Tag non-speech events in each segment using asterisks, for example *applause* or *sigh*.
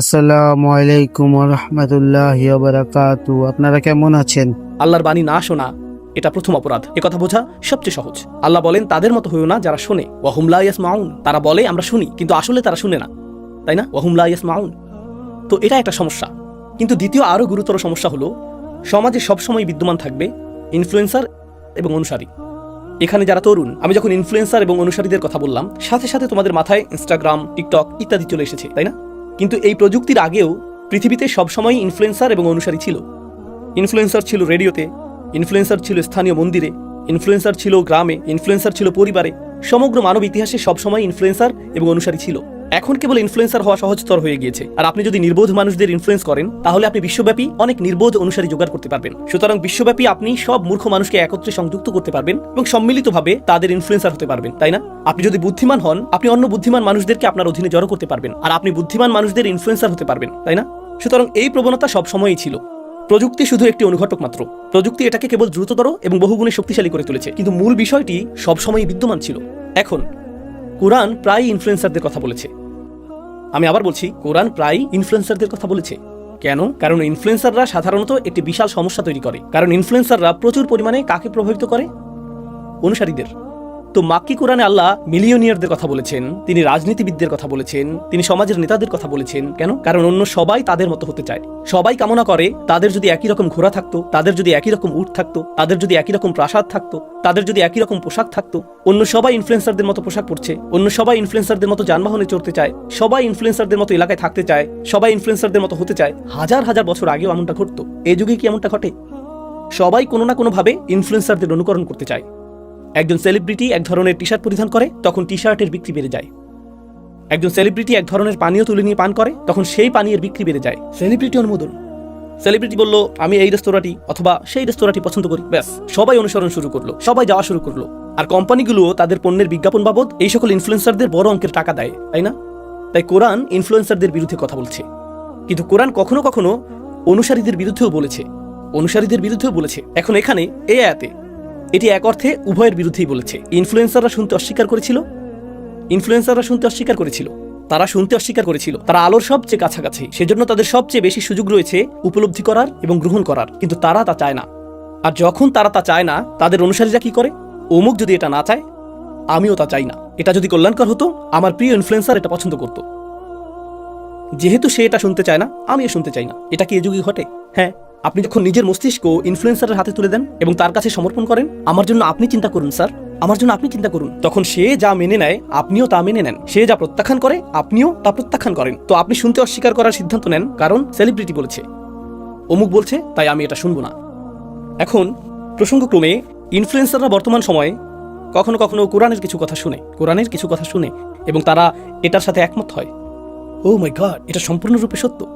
আসসালামু আলাইকুম রহমতুল্লাহ বারাকাতু আপনারা কেমন আছেন? আল্লাহর বাণী না শোনা, এটা প্রথম অপরাধ। এ কথা বোঝা সবচেয়ে সহজ। আল্লাহ বলেন, তাদের মতো হইও না যারা শোনে। ওয়াহুমলা ইয়াস মাউন তারা বলে, আমরা শুনি, কিন্তু আসলে তারা শুনে না। তাই না? ওয়াহুমলা ইয়াস মাউন তো এটা একটা সমস্যা। কিন্তু দ্বিতীয় আরও গুরুতর সমস্যা হলো, সমাজে সবসময় বিদ্যমান থাকবে ইনফ্লুয়েন্সার এবং অনুসারী। এখানে যারা তরুণ, আমি যখন ইনফ্লুয়েন্সার এবং অনুসারীদের কথা বললাম, সাথে সাথে তোমাদের মাথায় ইনস্টাগ্রাম টিকটক ইত্যাদি চলে এসেছে, তাই না? কিন্তু এই প্রযুক্তির আগেও পৃথিবীতে সবসময় ইনফ্লুয়েন্সার এবং অনুসারী ছিল। ইনফ্লুয়েন্সার ছিল রেডিওতে ইনফ্লুয়েন্সার ছিল স্থানীয় মন্দিরে ইনফ্লুয়েন্সার ছিল গ্রামে ইনফ্লুয়েন্সার ছিল পরিবারে, সমগ্র মানব ইতিহাসে সবসময় ইনফ্লুয়েন্সার এবং অনুসারী ছিল। এখন কেবল ইনফ্লুয়েন্সার হওয়া সহজতর হয়ে গিয়েছে। আর আপনি যদি নির্বোধ মানুষদের ইনফ্লুয়েন্স করেন, তাহলে আপনি বিশ্বব্যাপী অনেক নির্বোধ অনুসারী জোগাড় করতে পারবেন। সুতরাং বিশ্বব্যাপী আপনি সব মূর্খ মানুষকে একত্রে সংযুক্ত করতে পারবেন এবং সম্মিলিতভাবে তাদের ইনফ্লুয়েন্সার হতে পারবেন, তাই না? আপনি যদি বুদ্ধিমান হন, আপনি অন্য বুদ্ধিমান মানুষদেরকে আপনার অধীনে জড়ো করতে পারবেন, আর আপনি বুদ্ধিমান মানুষদের ইনফ্লুয়েন্সার হতে পারবেন, তাই না? সুতরাং এই প্রবণতা সবসময়ই ছিল। প্রযুক্তি শুধু একটি অনুঘটক মাত্র। প্রযুক্তি এটাকে কেবল দ্রুততর এবং বহুগুণে শক্তিশালী করে তুলেছে। কিন্তু মূল বিষয়টি সবসময়ই বিদ্যমান ছিল। এখন, কোরআন প্রায় ইনফ্লুয়েন্সারদের কথা বলেছে। আমি আবার বলছি, কোরআন প্রায় ইনফ্লুয়েন্সারদের কথা বলেছে। কেন? কারণ ইনফ্লুয়েন্সাররা সাধারণত একটি বিশাল সমস্যা তৈরি করে। কারণ ইনফ্লুয়েন্সাররা প্রচুর পরিমাণে কাকে প্রভাবিত করে? অনুসারীদের। তো মাক্কি কোরআনে আল্লাহ মিলিয়নিয়ারদের কথা বলেছেন, তিনি রাজনীতিবিদদের কথা বলেছেন, তিনি সমাজের নেতাদের কথা বলেছেন। কেন? কারণ অন্য সবাই তাদের মতো হতে চায়। সবাই কামনা করে, তাদের যদি একই রকম ঘোড়া থাকতো, তাদের যদি একই রকম উঠ থাকতো, তাদের যদি একই রকম প্রাসাদ থাকতো, তাদের যদি একই রকম পোশাক থাকতো, অন্য সবাই ইনফ্লুয়েন্সারদের মতো পোশাক পরছে, অন্য সবাই ইনফ্লুয়েন্সারদের মতো যানবাহনে চড়তে চায়, সবাই ইনফ্লুয়েন্সারদের মতো এলাকায় থাকতে চায়, সবাই ইনফ্লুয়েন্সারদের মতো হতে চায়, হাজার হাজার বছর আগেও এমনটা ঘটতো। এই যুগে কি এমনটা ঘটে? সবাই কোনো না কোনোভাবে ইনফ্লুয়েন্সারদের অনুকরণ করতে চায়। একজন সেলিব্রিটি এক ধরনের টি শার্ট পরিধান করে তখন টি শার্টের বিক্রি বেড়ে যায়। একজন সেলিব্রিটি এক ধরনের পানীয় তুলে নিয়ে পান করে তখন সেই পানীয়ের বিক্রি বেড়ে যায়। সেলিব্রিটি অনুমোদন। সেলিব্রিটি বলল আমি এই রেস্তোরাঁটি অথবা সেই রেস্তোরাঁটি পছন্দ করি। ব্যাস সবাই অনুসরণ শুরু করল সবাই যাওয়া শুরু করল। আর কোম্পানিগুলো তাদের পণ্যের বিজ্ঞাপন বাবদ এই সকল ইনফ্লুয়েন্সারদের বড় অঙ্কের টাকা দেয় তাই না? তাই কোরআন ইনফ্লুয়েন্সারদের বিরুদ্ধে কথা বলছে। কিন্তু কোরআন কখনো কখনো অনুসারীদের বিরুদ্ধেও বলেছে। অনুসারীদের বিরুদ্ধেও বলেছে। এখন এখানে এ আয়াতে এটি এক অর্থে উভয়ের বিরুদ্ধেই বলেছে। ইনফ্লুয়েন্সাররা শুনতে অস্বীকার করেছিল? ইনফ্লুয়েন্সাররা শুনতে অস্বীকার করেছিল। তারা শুনতে অস্বীকার করেছিল। তারা আলোর সবচেয়ে কাছাকাছি। সেজন্য তাদের সবচেয়ে বেশি সুযোগ রয়েছে উপলব্ধি করার এবং গ্রহণ করার। কিন্তু তারা তা চায় না। আর যখন তারা তা চায় না, তাদের অনুসারীরা কি করে? অমুক যদি এটা না চায়, আমিও তা চাই না। এটা যদি কল্যাণকর হতো, আমার প্রিয় ইনফ্লুয়েন্সার এটা পছন্দ করত। যেহেতু সে এটা শুনতে চায় না, আমিও শুনতে চাই না। এটা কি এ যুগে ঘটে? হ্যাঁ। আপনি যখন নিজের মস্তিষ্ক ইনফ্লুয়েন্সারের হাতে তুলে দেন এবং তার কাছে সমর্পণ করেন, আমার জন্য আপনি চিন্তা করুন, স্যার। আমার জন্য আপনি চিন্তা করুন। তখন সে যা মেনে নেয়, আপনিও তা মেনে নেন। সে যা প্রত্যাখ্যান করে, আপনিও তা প্রত্যাখ্যান করেন। তো আপনি শুনতে অস্বীকার করার সিদ্ধান্ত নেন, কারণ সেলিব্রিটি বলেছে। অমুক বলছে, তাই আমি এটা শুনব না। এখন, প্রসঙ্গক্রমে ইনফ্লুয়েন্সাররা বর্তমান সময়ে কখনো কখনো কোরআনের কিছু কথা শুনে, কোরআনের কিছু কথা শুনে এবং তারা এটার সাথে একমত হয়। ও মাই গড এটা সম্পূর্ণরূপে সত্য।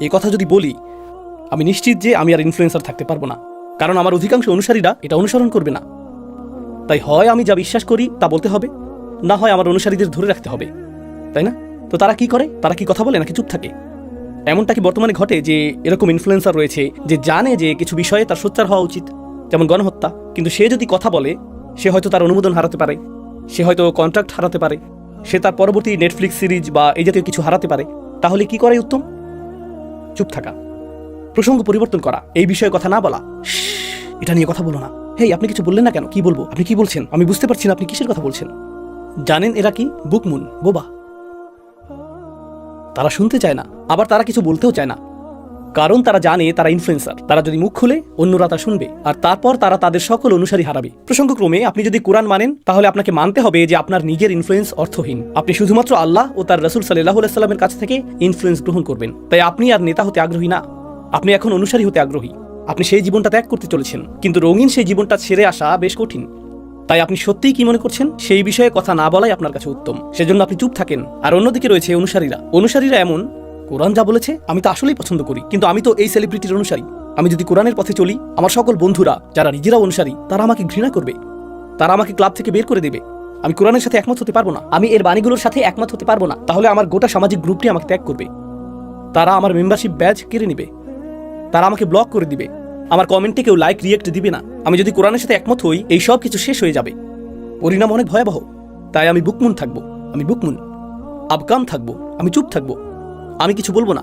এই কথা যদি বলি আমি নিশ্চিত যে আমি আর ইনফ্লুয়েন্সার থাকতে পারব না। কারণ আমার অধিকাংশ অনুসারীরা এটা অনুসরণ করবে না। তাই হয় আমি যা বিশ্বাস করি তা বলতে হবে, না হয় আমার অনুসারীদের ধরে রাখতে হবে। তাই না? তো তারা কি করে? তারা কি কথা বলে নাকি চুপ থাকে? এমনটা কি বর্তমানে ঘটে যে এরকম ইনফ্লুয়েন্সার রয়েছে যে জানে যে কিছু বিষয়ে তার সোচ্চার হওয়া উচিত? যেমন গণহত্যা। কিন্তু সে যদি কথা বলে, সে হয়তো তার অনুমোদন হারাতে পারে। সে হয়তো কন্ট্রাক্ট হারাতে পারে। সে তার পরবর্তী নেটফ্লিক্স সিরিজ বা এই জাতীয় কিছু হারাতে পারে। তাহলে কি করে উত্তম? চুপ থাকা। প্রসঙ্গ পরিবর্তন করা, এই বিষয়ে কথা না বলা। এটা নিয়ে কথা বলো না। হেই, আপনি কিছু বললেন না কেন? কি বলব? আপনি কি বলছেন? আমি বুঝতে পারছি না আপনি কিসের কথা বলছেন। জানেন এরা কি? বুকমুন, বোবা। তারা শুনতে চায় না, আবার তারা কিছু বলতেও চায় না। কারণ তারা জানে তারা ইনফ্লুয়েন্সার তারা যদি মুখ খুলে, অন্যরা তা শুনবে। আর তারপর তারা তাদের সকল অনুসারী হারাবে। প্রসঙ্গক্রমে আপনি যদি কোরআন মানেন, তাহলে আপনাকে মানতে হবে যে আপনার নিজের ইনফ্লুয়েন্স অর্থহীন। আপনি শুধুমাত্র আল্লাহ ও তার রসুল সাল্লাহ সাল্লামের কাছ থেকে ইনফ্লুয়েন্স গ্রহণ করবেন। তাই আপনি আর নেতা হতে আগ্রহী না। আপনি এখন অনুসারী হতে আগ্রহী। আপনি সেই জীবনটা ত্যাগ করতে চলেছেন, কিন্তু রঙিন সেই জীবনটা ছেড়ে আসা বেশ কঠিন। তাই আপনি সত্যিই কি মনে করছেন? সেই বিষয়ে কথা না বলাই আপনার কাছে উত্তম। সেজন্য আপনি চুপ থাকেন। আর অন্যদিকে রয়েছে অনুসারীরা। অনুসারীরা এমন, কোরআন যা বলেছে, আমি তো আসলেই পছন্দ করি, কিন্তু আমি তো এই সেলিব্রিটির অনুসারী। আমি যদি কোরআনের পথে চলি, আমার সকল বন্ধুরা, যারা নিজেরা অনুসারী, তারা আমাকে ঘৃণা করবে। তারা আমাকে ক্লাব থেকে বের করে দেবে। আমি কোরআনের সাথে একমত হতে পারব না। আমি এর বাণীগুলোর সাথে একমত হতে পারব না। তাহলে আমার গোটা সামাজিক গ্রুপটি আমাকে ত্যাগ করবে। তারা আমার মেম্বারশিপ ব্যাজ কেড়ে নেবে। তারা আমাকে ব্লক করে দিবে। আমার কমেন্টে কেউ লাইক রিয়েক্ট দিবে না। আমি যদি কোরআনের সাথে একমত হই, এই সব কিছু শেষ হয়ে যাবে। পরিণাম অনেক ভয়াবহ। তাই আমি বুকমুন থাকব। আমি বুকমুন। আবকাম থাকব। আমি চুপ থাকব। আমি কিছু বলব না।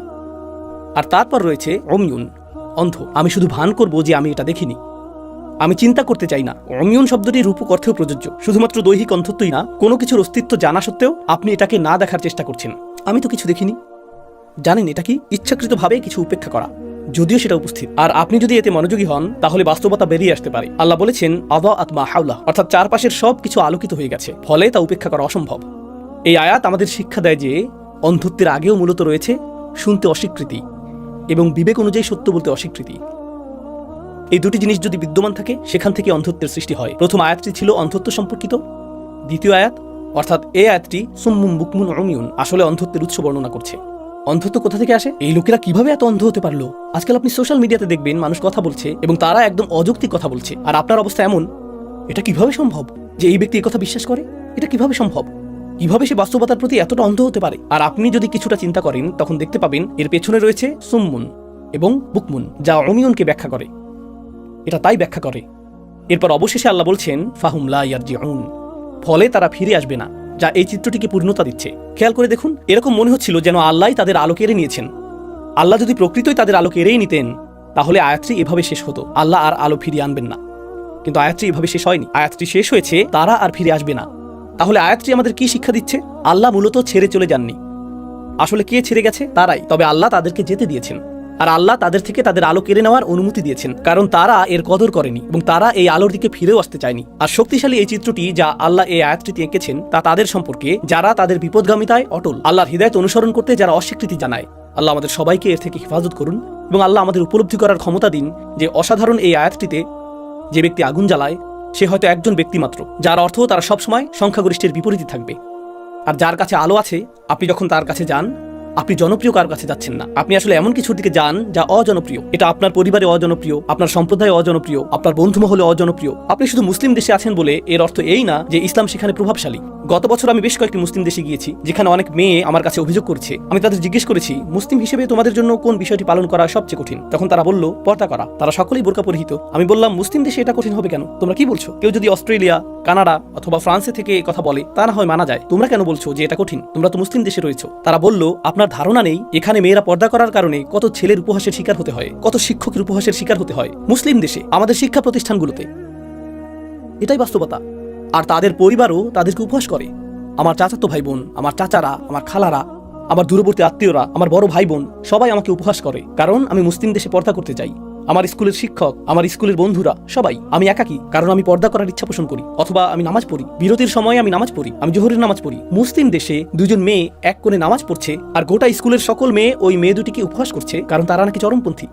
আর তারপর রয়েছে অমিউন অন্ধ। আমি শুধু ভান করব যে আমি এটা দেখিনি। আমি চিন্তা করতে চাই না। অমিউন শব্দটি রূপক অর্থেও প্রযোজ্য। শুধুমাত্র দৈহিক অন্ধত্বই না, কোনো কিছুর অস্তিত্ব জানা সত্ত্বেও আপনি এটাকে না দেখার চেষ্টা করছেন। আমি তো কিছু দেখিনি। জানেন, এটা কি ইচ্ছাকৃতভাবে কিছু উপেক্ষা করা। যদিও সেটা উপস্থিত। আর আপনি যদি এতে মনোযোগী হন, তাহলে বাস্তবতা বেরিয়ে আসতে পারে। আল্লাহ বলেছেন, আদা আত্মা হাউলা অর্থাৎ চারপাশের সব কিছু আলোকিত হয়ে গেছে। ফলে তা উপেক্ষা করা অসম্ভব। এই আয়াত আমাদের শিক্ষা দেয় যে, অন্ধত্বের আগেও মূলত রয়েছে শুনতে অস্বীকৃতি এবং বিবেক অনুযায়ী সত্য বলতে অস্বীকৃতি। এই দুটি জিনিস যদি বিদ্যমান থাকে, সেখান থেকে অন্ধত্বের সৃষ্টি হয়। প্রথম আয়াতটি ছিল অন্ধত্ব সম্পর্কিত। দ্বিতীয় আয়াত, অর্থাৎ এই আয়াতটি সুম্মুম বুকমুন অমিউন আসলে অন্ধত্বের উৎস বর্ণনা করছে। অন্ধত্ব কোথা থেকে আসে? এই লোকেরা কীভাবে এত অন্ধ হতে পারল? আজকাল আপনি সোশ্যাল মিডিয়াতে দেখবেন মানুষ কথা বলছে এবং তারা একদম অযৌক্তিক কথা বলছে। আর আপনার অবস্থা এমন, এটা কীভাবে সম্ভব? যে এই ব্যক্তি কথা বিশ্বাস করে? এটা কীভাবে সম্ভব? কীভাবে সে বাস্তবতার প্রতি এতটা অন্ধ হতে পারে? আর আপনি যদি কিছুটা চিন্তা করেন, তখন দেখতে পাবেন এর পেছনে রয়েছে সুম্মুন এবং বুকমুন, যা অমিয়নকে ব্যাখ্যা করে। এটা তাই ব্যাখ্যা করে। এরপর অবশেষে আল্লাহ বলছেন, ফাহুম লা ইয়ারজিউন। ফলে তারা ফিরে আসবে না। যা এই চিত্রটিকে পূর্ণতা দিচ্ছে। খেয়াল করে দেখুন, এরকম মনে হচ্ছিল যেন আল্লাহ তাদের আলো কেড়ে নিয়েছেন। আল্লাহ যদি প্রকৃতই তাদের আলো কেড়েই নিতেন, তাহলে আয়াতটি এভাবে শেষ হতো। আল্লাহ আর আলো ফিরিয়ে আনবেন না। কিন্তু আয়াতটি এভাবে শেষ হয়নি। আয়াতটি শেষ হয়েছে, তারা আর ফিরে আসবে না। তাহলে আয়াতটি আমাদের কি শিক্ষা দিচ্ছে? আল্লাহ মূলত ছেড়ে চলে যাননি। আসলে কে ছেড়ে গেছে? তারাই। তবে আল্লাহ তাদেরকে যেতে দিয়েছেন। আর আল্লাহ তাদের থেকে তাদের আলো কেড়ে নেওয়ার অনুমতি দিয়েছেন, কারণ তারা এর কদর করেনি এবং তারা এই আলোর দিকে ফিরেও আসতে চায়নি। আর শক্তিশালী এই চিত্রটি যা আল্লাহ এই আয়াতটিতে এঁকেছেন, তা তাদের সম্পর্কে যারা তাদের বিপদগামিতায় অটল। আল্লাহর হৃদায়ত অনুসরণ করতে যারা অস্বীকৃতি জানায়, আল্লাহ আমাদের সবাইকে এর থেকে হেফাজত করুন এবং আল্লাহ আমাদের উপলব্ধি করার ক্ষমতা দিন যে অসাধারণ এই আয়াতটিতে যে ব্যক্তি আগুন জ্বালায়, সে হয়তো একজন ব্যক্তি মাত্র, যার অর্থ তারা সবসময় সংখ্যাগরিষ্ঠের বিপরীতে থাকবে। আর যার কাছে আলো আছে, আপনি যখন তার কাছে যান আপনি জনপ্রিয় কার কাছে যাচ্ছেন না। আপনি আসলে এমন কিছুর দিকে যান যা অজনপ্রিয়। এটা আপনার পরিবারে অজনপ্রিয়, আপনার সম্প্রদায়ে অজনপ্রিয়, আপনার বন্ধু মহলে অজনপ্রিয়। আপনি শুধু মুসলিম দেশে আছেন বলে এর অর্থ এই না যে ইসলাম সেখানে প্রভাবশালী। গত বছর আমি বেশ কয়েকটি মুসলিম দেশে গিয়েছি, যেখানে অনেক মেয়ে আমার কাছে অভিযোগ করছে। আমি তাদের জিজ্ঞেস করেছি, মুসলিম হিসেবে তোমাদের জন্য কোন বিষয়টি পালন করা সবচেয়ে কঠিন? তখন তারা বলল, পর্দা করা। তারা সকলেই বোরকা পরিহিত। আমি বললাম, মুসলিম দেশে এটা কঠিন হবে কেন? তোমরা কি বলছো? কেউ যদি অস্ট্রেলিয়া, কানাডা অথবা ফ্রান্সে থেকে কথা বলে, তা না হয় মানা যায়। তোমরা কেন বলছো যে এটা কঠিন? তোমরা তো মুসলিম দেশে রয়েছো। তারা বলল, আপনার ধারণা নেই, এখানে মেয়েরা পর্দা করার কারণে কত ছেলের উপহাসের শিকার হতে হয়, কত শিক্ষকের উপহাসের শিকার হতে হয়, মুসলিম দেশে, আমাদের শিক্ষা প্রতিষ্ঠানগুলোতে। এটাই বাস্তবতা। আর তাদের পরিবারও তাদেরকে উপহাস করে। আমার চাচাতো ভাই বোন আমার চাচারা, আমার খালারা, আমার দূরবর্তী আত্মীয়রা, আমার বড় ভাই বোন সবাই আমাকে উপহাস করে। কারণ আমি মুসলিম দেশে পর্দা করতে চাই। আমার স্কুলের শিক্ষক, আমার স্কুলের বন্ধুরা, সবাই। আমি একাকি, কারণ আমি পর্দা করার ইচ্ছা পোষণ করি। অথবা আমি নামাজ পড়ি। বিরতির সময় আমি নামাজ পড়ি। আমি জোহরের নামাজ পড়ি। মুসলিম দেশে দুজন মেয়ে এক কোণে নামাজ পড়ছে, আর গোটা স্কুলের সকল মেয়ে ওই মেয়ে দুটিকে উপহাস করছে, কারণ তারা নাকি চরমপন্থী।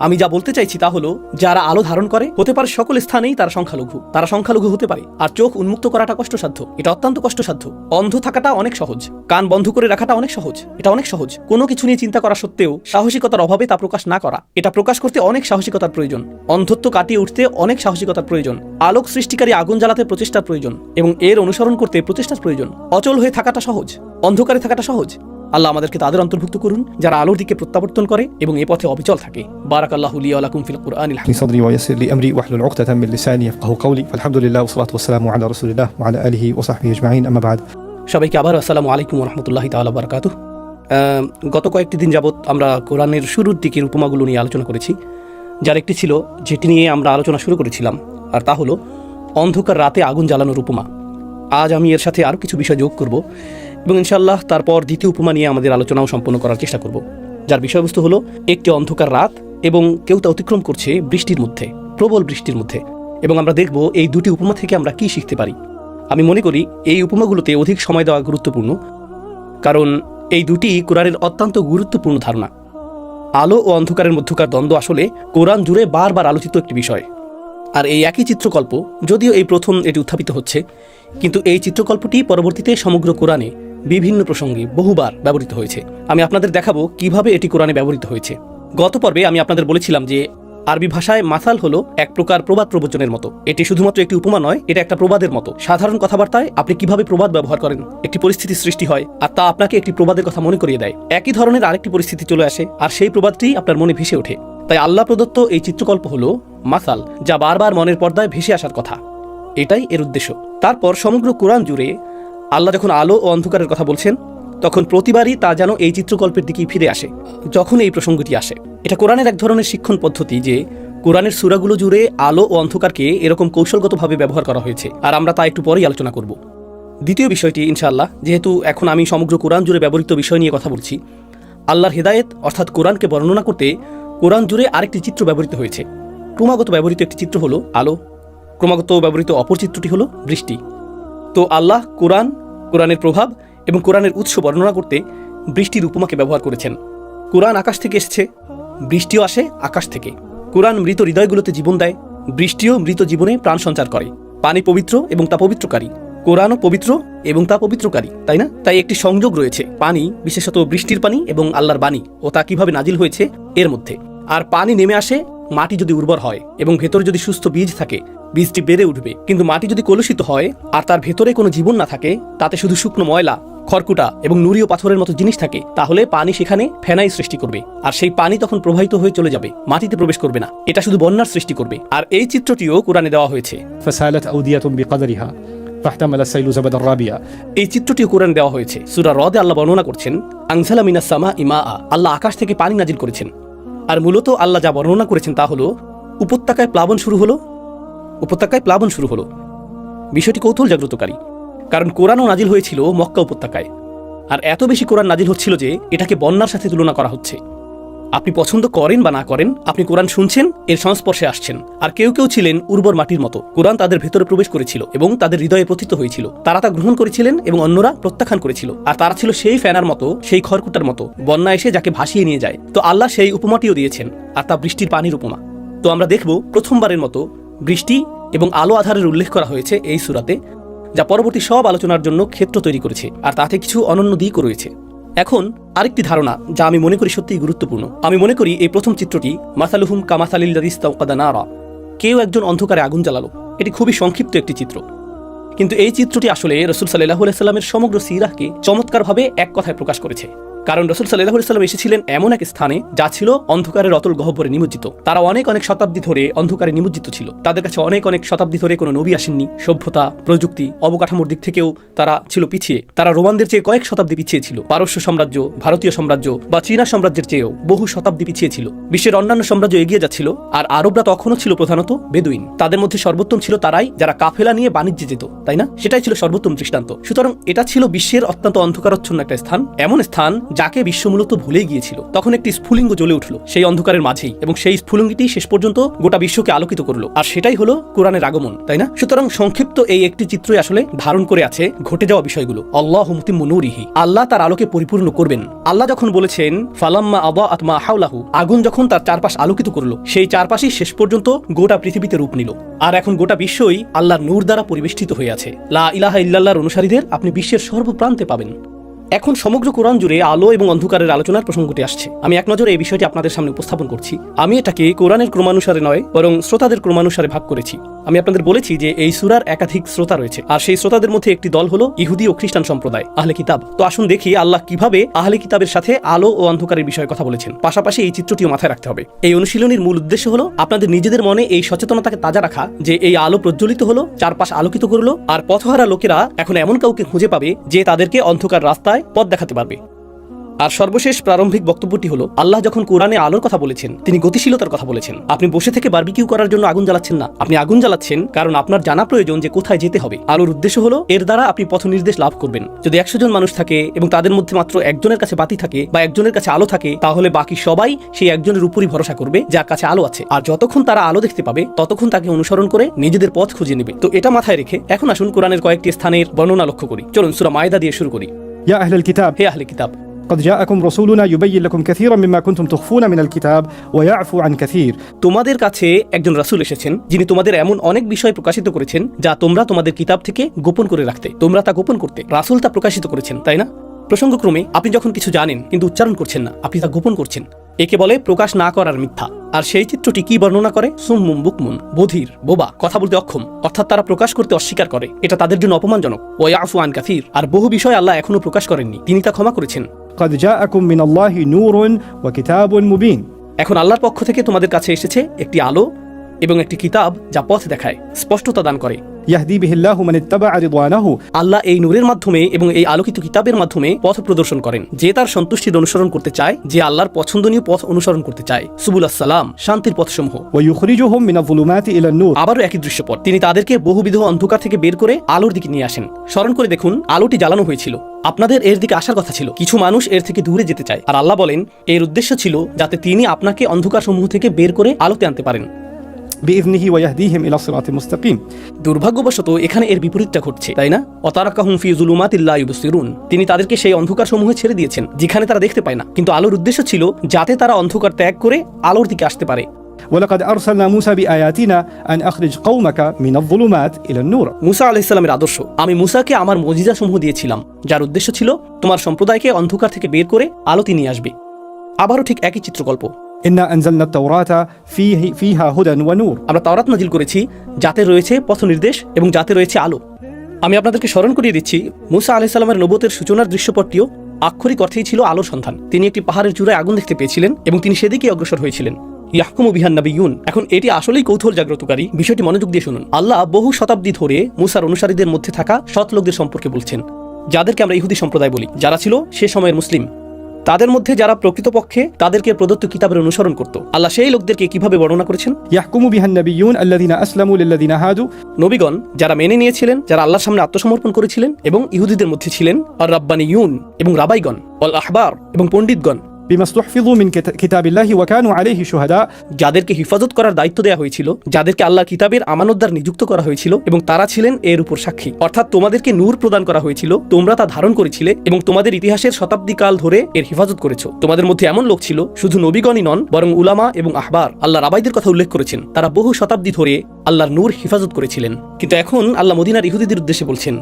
আমি যা বলতে চাইছি তা হলো, যারা আলো ধারণ করে, হতে পারে সকল স্থানেই তারা সংখ্যালঘু। তারা সংখ্যালঘু হতে পারে, আর চোখ উন্মুক্ত করাটা কষ্টসাধ্য। এটা অত্যন্ত কষ্টসাধ্য। অন্ধ থাকাটা অনেক সহজ। কান বন্ধ করে রাখাটা অনেক সহজ। এটা অনেক সহজ। কোনো কিছু নিয়ে চিন্তা করা সত্ত্বেও, সাহসিকতার অভাবে তা প্রকাশ না করা। এটা প্রকাশ করতে অনেক সাহসিকতার প্রয়োজন। অন্ধত্ব কাটিয়ে উঠতে অনেক সাহসিকতার প্রয়োজন। আলোক সৃষ্টিকারী আগুন জ্বালাতে প্রচেষ্টার প্রয়োজন। এবং এর অনুসরণ করতে প্রচেষ্টার প্রয়োজন। অচল হয়ে থাকাটা সহজ। অন্ধকারে থাকাটা সহজ। আল্লাহ আমাদেরকে তাদের অন্তর্ভুক্ত করুন যারা আলোর দিকে প্রত্যাবর্তন করে এবং এ পথে অবিচল থাকে। বারাক আল্লাহ লি আলাকুম ফিল কুরআনিল হাকিম সাদরি ওয়া ইয়াসসির লি আমরি ওয়াহলুল উকদাতাম মিন লিসানি ইয়াফকাহু কওলি। আলহামদুলিল্লাহ ওয়া সালাতু ওয়া সালামু আলা রাসূলিল্লাহ ওয়া আলা আলিহি ওয়া সাহবিহি আজমাইন আম্মা বাদ। সবাইকে আবার আসসালামু আলাইকুম ওয়া রাহমাতুল্লাহি তাআলা বারাকাতুহু। গত কয়েকটি দিন যাবৎ আমরা কোরআনের শুরুর দিকের উপমাগুলো নিয়ে আলোচনা করেছি যার একটি ছিল যেটি নিয়ে আমরা আলোচনা শুরু করেছিলাম আর তা হলো অন্ধকার রাতে আগুন জ্বালানোর উপমা। আজ আমি এর সাথে আরও কিছু বিষয় যোগ করব। এবং ইনশাল্লাহ তারপর দ্বিতীয় উপমা নিয়ে আমাদের আলোচনাও সম্পন্ন করার চেষ্টা করব, যার বিষয়বস্তু হলো, একটি অন্ধকার রাত এবং কেউ তা অতিক্রম করছে বৃষ্টির মধ্যে, প্রবল বৃষ্টির মধ্যে। এবং আমরা দেখব এই দুটি উপমা থেকে আমরা কি শিখতে পারি। আমি মনে করি এই উপমাগুলোতে অধিক সময় দেওয়া গুরুত্বপূর্ণ, কারণ এই দুটি কোরআনের অত্যন্ত গুরুত্বপূর্ণ ধারণা। আলো ও অন্ধকারের মধ্যকার দ্বন্দ্ব আসলে কোরআন জুড়ে বারবার আলোচিত একটি বিষয়। আর এই একই চিত্রকল্প, যদিও এই প্রথম এটি উত্থাপিত হচ্ছে, কিন্তু এই চিত্রকল্পটি পরবর্তীতে সমগ্র কোরআনে বিভিন্ন প্রসঙ্গে বহুবার ব্যবহৃত হয়েছে। আমি আপনাদের দেখাবো কীভাবে এটি কোরআনে ব্যবহৃত হয়েছে। গত পর্বে আমি আপনাদের বলেছিলাম যে, আরবি ভাষায় মাসাল হলো এক প্রকার প্রবাদ প্রবচনের মতো। এটি শুধুমাত্র একটি উপমা নয়, এটা একটা প্রবাদের মতো। সাধারণ কথাবার্তায় আপনি কীভাবে প্রবাদ ব্যবহার করেন, একটি পরিস্থিতি সৃষ্টি হয়, আর তা আপনাকে একটি প্রবাদের কথা মনে করিয়ে দেয়। একই ধরনের আরেকটি পরিস্থিতি চলে আসে, আর সেই প্রবাদটি আপনার মনে ভেসে ওঠে। তাই আল্লাহ প্রদত্ত এই চিত্রকল্প হলো মাসাল যা বারবার মনের পর্দায় ভেসে আসার কথা। এটাই এর উদ্দেশ্য। তারপর সমগ্র কোরআন জুড়ে আল্লাহ যখন আলো ও অন্ধকারের কথা বলছেন, তখন প্রতিবারই তা যেন এই চিত্রকল্পের দিকেই ফিরে আসে, যখন এই প্রসঙ্গটি আসে। এটা কোরআনের এক ধরনের শিক্ষণ পদ্ধতি যে, কোরআনের সুরাগুলো জুড়ে আলো ও অন্ধকারকে এরকম কৌশলগতভাবে ব্যবহার করা হয়েছে, আর আমরা তা একটু পরেই আলোচনা করব। দ্বিতীয় বিষয়টি, ইনশাআল্লাহ, যেহেতু এখন আমি সমগ্র কোরআন জুড়ে ব্যবহৃত বিষয় নিয়ে কথা বলছি, আল্লাহর হেদায়েত, অর্থাৎ কোরআনকে বর্ণনা করতে কোরআন জুড়ে আরেকটি চিত্র ব্যবহৃত হয়েছে। ক্রমাগত ব্যবহৃত একটি চিত্র হলো আলো, ক্রমাগত ব্যবহৃত অপর চিত্রটি হলো বৃষ্টি। তো আল্লাহ কোরআন, কোরআনের প্রভাব এবং কোরআনের উৎস বর্ণনা করতে বৃষ্টির উপমাকে ব্যবহার করেছেন। কোরআন আকাশ থেকে এসছে, বৃষ্টিও আসে আকাশ থেকে। কোরআন মৃত হৃদয়গুলোতে জীবন দেয়, বৃষ্টিও মৃত জীবনে প্রাণ সঞ্চার করে। পানি পবিত্র এবং তা পবিত্রকারী। কোরআনও পবিত্র এবং তা পবিত্রকারী, তাই না? তাই একটি সংযোগ রয়েছে, পানি, বিশেষত বৃষ্টির পানি এবং আল্লাহর বাণী ও তা কীভাবে নাজিল হয়েছে এর মধ্যে। আর পানি নেমে আসে, মাটি যদি উর্বর হয় এবং ভেতরে যদি সুস্থ বীজ থাকে বীজটি বেড়ে উঠবে। কিন্তু মাটি যদি কলুষিত হয় আর তার ভেতরে কোনো জীবন না থাকে তাতে শুধু শুকনো ময়লা খড়কুটা এবং নুড়ি ও পাথরের মতো জিনিস থাকে তাহলে পানি সেখানে ফেনাই সৃষ্টি করবে। আর সেই পানি তখন প্রবাহিত হয়ে চলে যাবে মাটিতে প্রবেশ করবে না। এটা শুধু বন্যার সৃষ্টি করবে। আর এই চিত্রটিও কোরআনে দেওয়া হয়েছে। এই চিত্রটিও কোরআন দেওয়া হয়েছে। সুরা রদে আল্লাহ বর্ণনা করছেন আংসালা মিনা সামা ইমা আল্লাহ আকাশ থেকে পানি নাজিল করেছেন। আর মূলত আল্লাহ যা বর্ণনা করেছেন তা হলো উপত্যকায় প্লাবন শুরু হলো উপত্যকায় প্লাবন শুরু হলো। বিষয়টি কৌতূহল জাগ্রতকারী, কারণ কোরআনও নাজিল হয়েছিল মক্কা উপত্যকায়। আর এত বেশি কোরআন নাজিল হচ্ছিল যে এটাকে বন্যার সাথে তুলনা করা হচ্ছে। আপনি পছন্দ করেন বা না করেন, আপনি কোরআন শুনছেন, এর সংস্পর্শে আসছেন। আর কেউ কেউ ছিলেন উর্বর মাটির মতো। কোরআন তাদের ভেতরে প্রবেশ করেছিল এবং তাদের হৃদয়ে প্রথিত হয়েছিল। তারা তা গ্রহণ করেছিলেন এবং অন্যরা প্রত্যাখ্যান করেছিল। আর তারা ছিল সেই ফ্যানার মতো, সেই খড়কুটার মতো, বন্যা এসে যাকে ভাসিয়ে নিয়ে যায়। তো আল্লাহ সেই উপমাটিও দিয়েছেন, আর তা বৃষ্টির পানির উপমা। তো আমরা দেখব প্রথমবারের মতো বৃষ্টি এবং আলো আধারের উল্লেখ করা হয়েছে এই সুরাতে, যা পরবর্তী সব আলোচনার জন্য ক্ষেত্র তৈরি করেছে আর তাতে কিছু অনন্য দিকও রয়েছে। এখন আরেকটি ধারণা যা আমি মনে করি সত্যিই গুরুত্বপূর্ণ। আমি মনে করি এই প্রথম চিত্রটি, মাসালুহুম কামাসালিল নারা, কেউ একজন অন্ধকারে আগুন জ্বালালো। এটি খুবই সংক্ষিপ্ত একটি চিত্র। কিন্তু এই চিত্রটি আসলে রসুল সাল্লাহ সাল্লামের সমগ্র সিরাহকে চমৎকারভাবে এক কথায় প্রকাশ করেছে। কারণ রসুল সাল্লাহ সাল্লাম এসেছিলেন এমন এক স্থানে যা ছিল অন্ধকারের অতল গহ্বরে নিমজ্জিত। তারা অনেক অনেক শতাব্দী ধরে অন্ধকারে নিমজ্জিত ছিল। তাদের কাছে অনেক অনেক শতাব্দী ধরে কোনো নবী আসেননি। সভ্যতা, প্রযুক্তি, অবকাঠামোর দিক থেকেও তারা ছিল পিছিয়ে। তারা রোমানদের চেয়ে কয়েক শতাব্দী পিছিয়ে ছিল। পারস্য সাম্রাজ্য, ভারতীয় সাম্রাজ্য বা চীনা সাম্রাজ্যের চেয়েও বহু শতাব্দী পিছিয়ে ছিল। বিশ্বের অন্যান্য সাম্রাজ্য এগিয়ে যাচ্ছিল আর আরবরা তখনও ছিল প্রধানত বেদুইন। তাদের মধ্যে সর্বোত্তম ছিল তারাই যারা কাফেলা নিয়ে বাণিজ্যে যেত, তাই না? সেটাই ছিল সর্বোত্তম দৃষ্টান্ত। সুতরাং এটা ছিল বিশ্বের অত্যন্ত অন্ধকারচ্ছন্ন একটা স্থান। এমন স্থান যাকে বিশ্ব মূলত ভুলেই গিয়েছিল, তখন একটি স্ফুলিঙ্গ জ্বলে উঠল সেই অন্ধকারের মাঝেই এবং সেই স্ফুলিঙ্গটি শেষ পর্যন্ত গোটা বিশ্বকে আলোকিত করল। আর সেটাই হলো কোরআনের আগমন, তাই না? সুতরাং সংক্ষিপ্ত এই একটি চিত্রই আসলে ধারণ করে আছে ঘটে যাওয়া বিষয়গুলো। আল্লাহ মুতিমনুরিহি আল্লাহ তার আলোকে পরিপূর্ণ করবেন। আল্লাহ যখন বলেছেন, ফালাম্মা আবা আত্মা হাউলাহু আগুন যখন তার চারপাশ আলোকিত করল, সেই চারপাশই শেষ পর্যন্ত গোটা পৃথিবীতে রূপ নিল। আর এখন গোটা বিশ্বই আল্লাহর নূর দ্বারা পরিবেষ্টিত হয়ে আছে। লা ইলাহা ইল্লাল্লাহর অনুসারীদের আপনি বিশ্বের সর্বপ্রান্তে পাবেন। এখন সমগ্র কোরআন জুড়ে আলো এবং অন্ধকারের আলোচনার প্রসঙ্গটি আসছে। আমি এক নজরে এই বিষয়টি আপনাদের সামনে উপস্থাপন করছি। আমি এটাকে কোরআনের ক্রমানুসারে নয়, বরং শ্রোতাদের ক্রমানুসারে ভাগ করেছি। আমি আপনাদের বলেছি যে এই সুরার একাধিক শ্রোতা রয়েছে, আর সেই শ্রোতাদের মধ্যে একটি দল হলো ইহুদি ও খ্রিস্টান সম্প্রদায়, আহলে কিতাব। তো আসুন দেখি আল্লাহ কীভাবে আহলে কিতাবের সাথে আলো ও অন্ধকারের বিষয়ে কথা বলেছেন। পাশাপাশি এই চিত্রটিও মাথায় রাখতে হবে। এই অনুশীলনীর মূল উদ্দেশ্য হলো আপনাদের নিজেদের মনে এই সচেতনতাকে তাজা রাখা যে এই আলো প্রজ্বলিত হলো, চারপাশ আলোকিত করল, আর পথহারা লোকেরা এখন এমন কাউকে খুঁজে পাবে যে তাদেরকে অন্ধকার রাস্তায় পথ দেখাতে পারবে। আর সর্বশেষ প্রারম্ভিক বক্তব্যটি হলো, আল্লাহ যখন কোরআনে আলোর কথা বলেছেন, তিনি গতিশীলতার কথা বলেছেন। আপনি বসে থেকে বারবিকিউ করার জন্য আগুন জ্বালাচ্ছেন না। আপনি আগুন জ্বালাচ্ছেন কারণ আপনার জানা প্রয়োজন যে কোথায় যেতে হবে। আলোর উদ্দেশ্য হলো, এর দ্বারা আপনি পথ নির্দেশ লাভ করবেন। যদি একশো জন মানুষ থাকে এবং তাদের মধ্যে মাত্র একজনের কাছে বাতি থাকে বা একজনের কাছে আলো থাকে, তাহলে বাকি সবাই সেই একজনের উপরই ভরসা করবে যার কাছে আলো আছে। আর যতক্ষণ তারা আলো দেখতে পাবে, ততক্ষণ তাকে অনুসরণ করে নিজেদের পথ খুঁজে নেবে। তো এটা মাথায় রেখে এখন আসুন কোরআনের কয়েকটি স্থানের বর্ণনা লক্ষ্য করি। চলুন সুরা মায়দা দিয়ে শুরু করি। يا أهل الكتاب হে আহলে কিতাব قد جاءكم رسولنا يبين لكم كثيرا مما كنتم تخفون من الكتاب ويعفو عن كثير তোমাদের কাছে একজন রাসূল এসেছেন যিনি তোমাদের এমন অনেক বিষয় প্রকাশিত করেছেন যা তোমরা তোমাদের কিতাব থেকে গোপন করে রাখতে তোমরা তা গোপন করতে রাসূল তা প্রকাশিত করেছেন তাই না প্রসঙ্গক্রমে আপনি যখন কিছু জানেন কিন্তু উচ্চারণ করছেন না আপনি তা গোপন করছেন একে বলে প্রকাশ না করার মিথ্যা আর সেই চিত্রটি কি বর্ণনা করে সুমুম বুকমুন বধির বোবা কথা বলতে অক্ষম অর্থাৎ তারা প্রকাশ করতে অস্বীকার করে এটা তাদের জন্য অপমানজনক ওয়াফু আন কাফির আর বহু বিষয় আল্লাহ এখনো প্রকাশ করেননি তিনি তা ক্ষমা করেছেন قد جاءكم من الله نور وكتاب مبين এখন আল্লাহর পক্ষ থেকে তোমাদের কাছে এসেছে একটি আলো এবং একটি কিতাব যা পথ দেখায় স্পষ্টতা দান করে ইয়াহদি বিহিল্লাহু মানে তাবা আরিদানাহু আল্লাহ এই নূরের মাধ্যমে এবং এই আলোকিত কিতাবের মাধ্যমে পথ প্রদর্শন করেন। যে তার সন্তুষ্টির অনুসরণ করতে চায়, যে আল্লাহর পছন্দনীয় পথ অনুসরণ করতে চায়। সুবুল আসসালাম, শান্তির পথসমূহ। ওয়াইয়ুখরিজুহুম মিনাল যুলুমাতি ইলান নূর। আবারও একই দৃশ্যপট। তিনি তাদেরকে বহুবিধ অন্ধকার থেকে বের করে আলোর দিকে নিয়ে আসেন। স্মরণ করে দেখুন, আলোটি জ্বালানো হয়েছিল। আপনাদের এর দিকে আসার কথা ছিল। কিছু মানুষ এর থেকে দূরে যেতে চায়। আর আল্লাহ বলেন, এর উদ্দেশ্য ছিল যাতে তিনি আপনাকে অন্ধকার সমূহ থেকে বের করে আলোতে আনতে পারেন। بإذنه ويهديهم إلى صراط مستقيم দুর্ভাগ্যবশত এখানে এর বিপরীতটা ঘটছে তাই না অতারাকাহুম ফি জুলুমাতিল্লাহ ইউবসিরুন তিনি তাদেরকে সেই অন্ধকার সমূহে ছেড়ে দিয়েছেন যেখানে তারা দেখতে পায় না কিন্তু আলোর উদ্দেশ্য ছিল যাতে তারা অন্ধকার ত্যাগ করে আলোর দিকে আসতে পারে ولقد أرسلنا موسى بآياتنا أن أخرج قومك من الظلمات إلى النور মুসা আলাইসাল্লামের আদর্শ আমি মুসাকে আমার মজিজা সমূহ দিয়েছিলাম যার উদ্দেশ্য ছিল তোমার সম্প্রদায়কে অন্ধকার থেকে বের করে আলোতে নিয়ে আসবে আবারও ঠিক একই চিত্রকল্প ইন্না আনজালনা তাওরাতা ফিহি ফিহা হুদান ওয়া নূর আমরা তাওরাত নাজিল করেছি যাতে রয়েছে পথ নির্দেশ এবং যাতে রয়েছে আলো। আমি আপনাদেরকে স্মরণ করিয়ে দিচ্ছি, মুসা আলাইহিস সালামের নবতের সূচনার দৃশ্যপটটিও আক্ষরিক অর্থেই ছিল আলোর সন্ধান। তিনি একটি পাহাড়ের চূড়ায় আগুন দেখতে পেয়েছিলেন এবং তিনি সেদিকে অগ্রসর হয়েছিলেন। ইয়াহকুমু বিহান ইউন এখন এটি আসলেই কৌতূহল জাগ্রতকারী। বিষয়টি মনোযোগ দিয়ে শুনুন। আল্লাহ বহু শতাব্দী ধরে মুসার অনুসারীদের মধ্যে থাকা সৎ লোকদের সম্পর্কে বলছেন, যাদেরকে আমরা ইহুদি সম্প্রদায় বলি, যারা ছিল সে সময়ের মুসলিম। তাদের মধ্যে যারা প্রকৃতপক্ষে তাদেরকে প্রদত্ত কিতাবের অনুসরণ করত। আল্লাহ সেই লোকদেরকে কীভাবে বর্ণনা করেছেন? ইয়াহকুমু বিহান নবিয়ুন আল্লাদিনা আসলামুল লিল্লাদিনা হাদু নবীগণ যারা মেনে নিয়েছিলেন যারা আল্লাহর সামনে আত্মসমর্পণ করেছিলেন এবং ইহুদিদের মধ্যে ছিলেন আর রাব্বানি ইউন এবং রাবাইগণ অল আহবার এবং পণ্ডিতগণ بما استحفظوا من كت- كتاب الله وكانوا عليه شهداء যাদেরকে হিফাজত করার দায়িত্ব দেওয়া হয়েছিল যাদেরকে আল্লাহ কিতাবের আমানতদার নিযুক্ত করা হয়েছিল এবং তারা ছিলেন এর উপর সাক্ষী অর্থাৎ তোমাদেরকে নূর প্রদান করা হয়েছিল তোমরা তা ধারণ করেছিলে এবং তোমাদের ইতিহাসের শতাব্দী কাল ধরে এর হেফাজত করেছো তোমাদের মধ্যে এমন লোক ছিল শুধু নবীগণই নন বরং উলামা এবং আহবার আল্লাহ রাবাইদের কথা উল্লেখ করেছেন তারা বহু শতাব্দী ধরে আল্লাহর নূর হেফাজত করেছিলেন কিন্তু এখন আল্লাহ মদিনার ইহুদিদের উদ্দেশ্যে বলছেন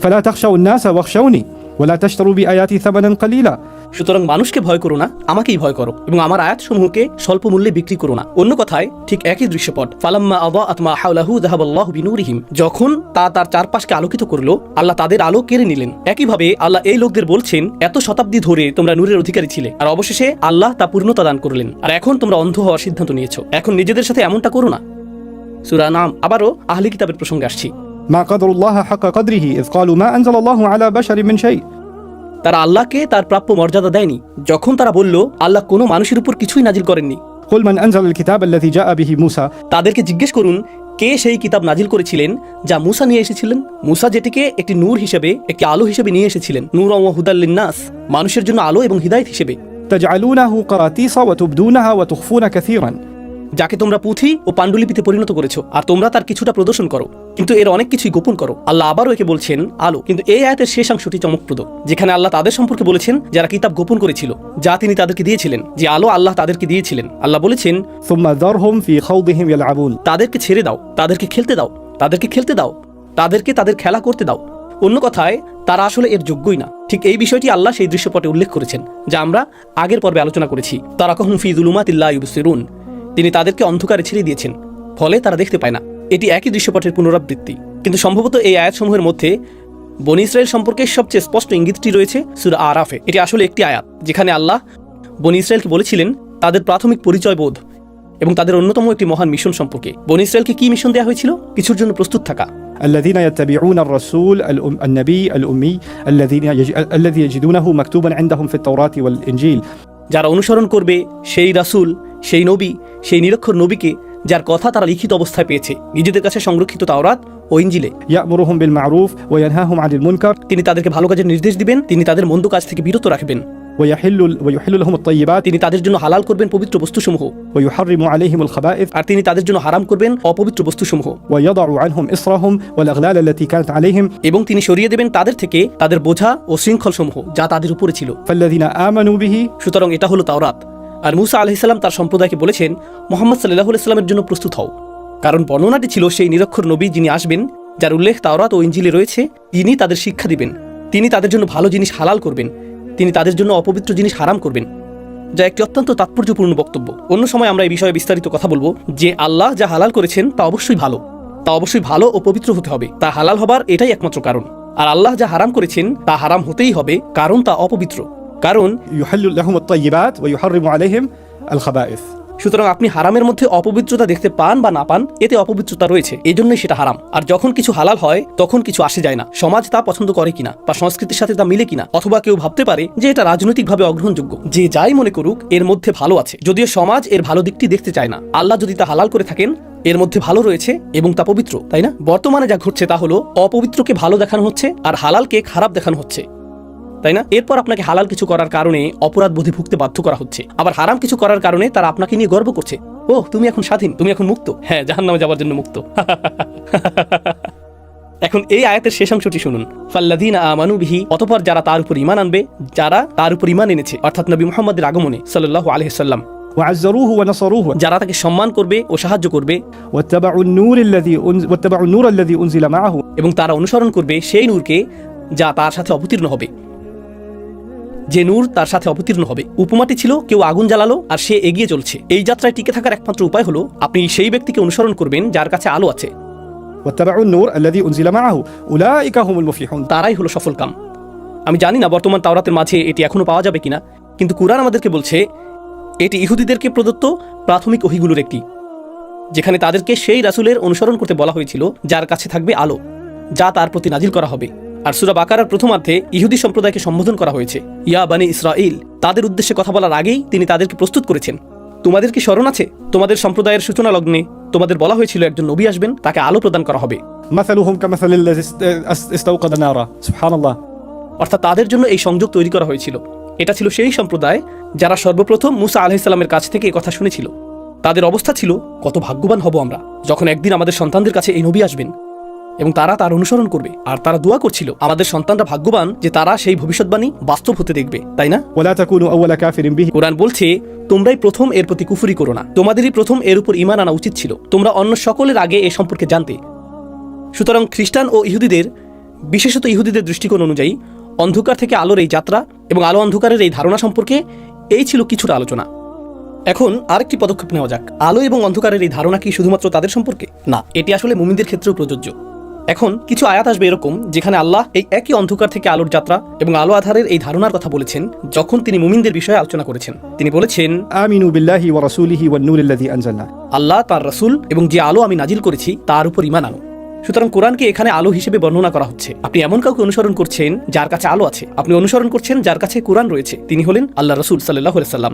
فلا تخشوا الناس واخشوني ولا تشتروا بآياتي ثمنا قليلا সুতরাং মানুষকে ভয় করো না আমাকেই ভয় করো এবং আমার আয়াতসমূহকে স্বল্প মূল্যে বিক্রি করো না অন্য কথায় ঠিক একই দৃশ্যপট ফালাম্মা আবা আতমা হাউলাহু দাহাবাল্লাহু বিনুরিহিম যখন তা তার চারপাশকে আলোকিত করলো আল্লাহ তাদের আলো কেড়ে নিলেন একইভাবে আল্লাহ এই লোকদের বলছেন এত শতাব্দী ধরে তোমরা নূরের অধিকারী ছিলে আর অবশেষে আল্লাহ তা পূর্ণতা দান করলেন আর এখন তোমরা অন্ধ হওয়ার সিদ্ধান্ত নিয়েছো এখন নিজেদের সাথে এমনটা করো না সুরা নাম আবারও আহলি কিতাবের প্রসঙ্গে আসছি ما قدر الله حق قدره إذ قالوا ما أنزل الله على بشر من شيء তারা আল্লাহকে তার প্রাপ্য মর্যাদা দেয়নি। যখন তারা বলল আল্লাহ কোনো মানুষের উপর কিছুই নাজিল করেননি। তাদেরকে জিজ্ঞেস করুন কে সেই কিতাব নাজিল করেছিলেন যা মুসা নিয়ে এসেছিলেন? মুসা যেটিকে একটি নূর হিসেবে একটি আলো হিসেবে নিয়ে এসেছিলেন। নূর নাস মানুষের জন্য আলো এবং হিদায়ত হিসেবে। যাকে তোমরা পুঁথি ও পাণ্ডুলিপিতে পরিণত করেছ আর তোমরা তার কিছুটা প্রদর্শন করো। কিন্তু এর অনেক কিছুই গোপন করো। আল্লাহ আবারও একে বলছেন আলো। কিন্তু এই আয়াতের শেষাংশটি চমকপ্রদ যেখানে আল্লাহ তাদের সম্পর্কে বলেছেন যারা কিতাব গোপন করেছিল যা তিনি তাদেরকে দিয়েছিলেন যে আলো আল্লাহ তাদেরকে দিয়েছিলেন। আল্লাহ বলেছেন তাদেরকে ছেড়ে দাও তাদেরকে খেলতে দাও তাদেরকে খেলতে দাও তাদেরকে তাদের খেলা করতে দাও। অন্য কথায় তারা আসলে এর যোগ্যই না। ঠিক এই বিষয়টি আল্লাহ সেই দৃশ্যপটে উল্লেখ করেছেন যা আমরা আগের পর্বে আলোচনা করেছি। তারা কহম ফিজুলুমাতিল্লাহ ইউসিরুন তিনি তাদেরকে অন্ধকারে ছেড়ে দিয়েছেন ফলে তারা দেখতে পায় না। এটি একই দৃশ্যপটের পুনরাবৃত্তি কিন্তু সম্ভবত এই আয়াতসমূহের মধ্যে বনি ইসরায়েল সম্পর্কে সবচেয়ে স্পষ্ট ইঙ্গিতটি রয়েছে সুরা আরাফে এটি আসলে একটি আয়াত যেখানে আল্লাহ বনি ইসরায়েলকে বলেছিলেন তাদের প্রাথমিক পরিচয় বোধ এবং তাদের অন্যতম একটি মহান মিশন সম্পর্কে বনি ইসরায়েলকে কি মিশন দেওয়া হয়েছিল কিছুর জন্য প্রস্তুত থাকা الذين يتبعون الرسول الأم النبي الأمي الذين يج... الذي يجدونه مكتوبا عندهم في التوراة والإنجيل যারা অনুসরণ করবে সেই রাসূল সেই নবী সেই নিরক্ষর নবীকে যার কথা তারা লিখিত অবস্থায় পেয়েছে। নিজেদের কাছে সংরক্ষিত তাওরাত ও ইঞ্জিলে ইয়ামুরুহুম বিল মারুফ ওয়া ইয়ানহাহুম আনিল মুনকার। তিনি তাদেরকে ভালো কাজের নির্দেশ দিবেন তিনি তাদের মন্দ কাজ থেকে বিরত রাখবেন। তিনি তাদের জন্য হালাল করবেন পবিত্র বস্তুসমূহ। আর তিনি তাদের জন্য হারাম করবেন অপবিত্র বস্তুসমূহ। এবং তিনি সরিয়ে দেবেন তাদের থেকে তাদের বোঝা ও শৃঙ্খল সমূহ যা তাদের উপরে ছিল। সুতরাং এটা হলো তাওরাত। আর মুসা আলহিসাল্লাম তার সম্প্রদায়কে বলেছেন, মোহাম্মদ সাল্লাহ ইসলামের জন্য প্রস্তুত হও। কারণ বর্ণনাটি ছিল সেই নিরক্ষর নবী যিনি আসবেন, যার উল্লেখ তাওরাত ও ইঞ্জিলে রয়েছে, তিনি তাদের শিক্ষা দিবেন। তিনি তাদের জন্য ভালো জিনিস হালাল করবেন। তিনি তাদের জন্য অপবিত্র জিনিস হারাম করবেন। যা একটি অত্যন্ত তাৎপর্যপূর্ণ বক্তব্য। অন্য সময় আমরা এই বিষয়ে বিস্তারিত কথা বলব, যে আল্লাহ যা হালাল করেছেন তা অবশ্যই ভালো। তা অবশ্যই ভালো ও পবিত্র হতে হবে। তা হালাল হবার এটাই একমাত্র কারণ। আর আল্লাহ যা হারাম করেছেন তা হারাম হতেই হবে, কারণ তা অপবিত্র। কারণ সুতরাং আপনি হারামের মধ্যে অপবিত্রতা দেখতে পান বা না পান এতে অপবিত্রতা রয়েছে। এই জন্যই সেটা হারাম। আর যখন কিছু হালাল হয় তখন কিছু আসে যায় না। সমাজ তা পছন্দ করে কিনা বা সংস্কৃতির সাথে তা মিলে কিনা অথবা কেউ ভাবতে পারে যে এটা রাজনৈতিকভাবে অগ্রহণযোগ্য। যে যাই মনে করুক এর মধ্যে ভালো আছে। যদিও সমাজ এর ভালো দিকটি দেখতে চায় না। আল্লাহ যদি তা হালাল করে থাকেন এর মধ্যে ভালো রয়েছে এবং তা পবিত্র তাই না? বর্তমানে যা ঘটছে তা হলো অপবিত্রকে ভালো দেখানো হচ্ছে আর হালালকে খারাপ দেখানো হচ্ছে। তাই না? এরপর আপনাকে হালাল কিছু করার কারণে অপরাধ বোধে ভুগতে বাধ্য করা হচ্ছে। আবার হারাম কিছু করার কারণে তারা আপনাকে নিয়ে গর্ব করছে। ও তুমি এখন স্বাধীন তুমি এখন মুক্ত। হ্যাঁ জাহান্নামে যাওয়ার জন্য মুক্ত। *laughs* এখন এই আয়াতের শেষ অংশটি শুনুন। ফাল্লাদিন আমানুবিহি অতপর যারা তার উপর ইমান আনবে যারা তার উপর ইমান এনেছে অর্থাৎ নবী মোহাম্মদের আগমনে সাল্লাহ আলহিসাল্লাম যারা তাকে সম্মান করবে ও সাহায্য করবে এবং তারা অনুসরণ করবে সেই নূরকে যা তার সাথে অবতীর্ণ হবে। যে নূর তার সাথে অবতীর্ণ হবে। উপমাটি ছিল কেউ আগুন জ্বালালো আর সে এগিয়ে চলছে। এই যাত্রায় টিকে থাকার একমাত্র উপায় হলো আপনি সেই ব্যক্তিকে অনুসরণ করবেন যার কাছে আলো আছে। তারাই হলো সফল কাম। আমি জানি না বর্তমান তাওরাতের মাঝে এটি এখনও পাওয়া যাবে কিনা কিন্তু কুরআন আমাদেরকে বলছে এটি ইহুদিদেরকে প্রদত্ত প্রাথমিক অহিগুলোর একটি যেখানে তাদেরকে সেই রাসুলের অনুসরণ করতে বলা হয়েছিল যার কাছে থাকবে আলো যা তার প্রতি নাজিল করা হবে। আর সুরা বাকারার প্রথমার্ধে ইহুদি সম্প্রদায়কে সম্বোধন করা হয়েছে। ইয়া বানি ইসরাইল তাদের উদ্দেশ্যে কথা বলার আগেই তিনি তাদেরকে প্রস্তুত করেছেন। তোমাদের কি স্মরণ আছে? তোমাদের সম্প্রদায়ের সূচনা লগ্নে তোমাদের বলা হয়েছিল একজন নবী আসবেন তাকে আলো প্রদান করা হবে। অর্থাৎ তাদের জন্য এই সংযোগ তৈরি করা হয়েছিল। এটা ছিল সেই সম্প্রদায় যারা সর্বপ্রথম মুসা আলাহিসাল্লামের কাছ থেকে কথা শুনেছিল। তাদের অবস্থা ছিল কত ভাগ্যবান হব আমরা যখন একদিন আমাদের সন্তানদের কাছে এই নবী আসবেন। এবং তারা তার অনুসরণ করবে। আর তারা দোয়া করছিল আমাদের সন্তানরা ভাগ্যবান যে তারা সেই ভবিষ্যৎবাণী বাস্তব হতে দেখবে। তাই না? কোরআন বলছে তোমরাই প্রথম এর প্রতি কুফুরি করো না। তোমাদেরই প্রথম এর উপর ইমান আনা উচিত ছিল। তোমরা অন্য সকলের আগে এ সম্পর্কে জানতে। সুতরাং খ্রিস্টান ও ইহুদিদের বিশেষত ইহুদিদের দৃষ্টিকোণ অনুযায়ী অন্ধকার থেকে আলোর এই যাত্রা এবং আলো অন্ধকারের এই ধারণা সম্পর্কে এই ছিল কিছুটা আলোচনা। এখন আরেকটি পদক্ষেপ নেওয়া যাক। আলো এবং অন্ধকারের এই ধারণা কি শুধুমাত্র তাদের সম্পর্কে? না এটি আসলে মুমিনদের ক্ষেত্রেও প্রযোজ্য। এখন কিছু আয়াত আসবে এরকম যেখানে আল্লাহ এই একই অন্ধকার থেকে আলোর যাত্রা এবং আলো আধারের এই ধারণার কথা বলেছেন যখন তিনি মুমিনদের বিষয়ে আলোচনা করেছেন। তিনি বলেছেন আমিনু বিল্লাহি ওয়া রাসূলিহি ওয়ান নূরিল্লাযী আনজালনা। আল্লাহ তার রাসূল এবং যে আলো আমি নাজিল করেছি তার উপর ঈমান আনো। সুতরাং কোরআনকে এখানে আলো হিসেবে বর্ণনা করা হচ্ছে। আপনি এমন কাউকে অনুসরণ করছেন যার কাছে আলো আছে। আপনি অনুসরণ করছেন যার কাছে কোরআন রয়েছে। তিনি হলেন আল্লাহ রসুল সাল্লাহ সাল্লাম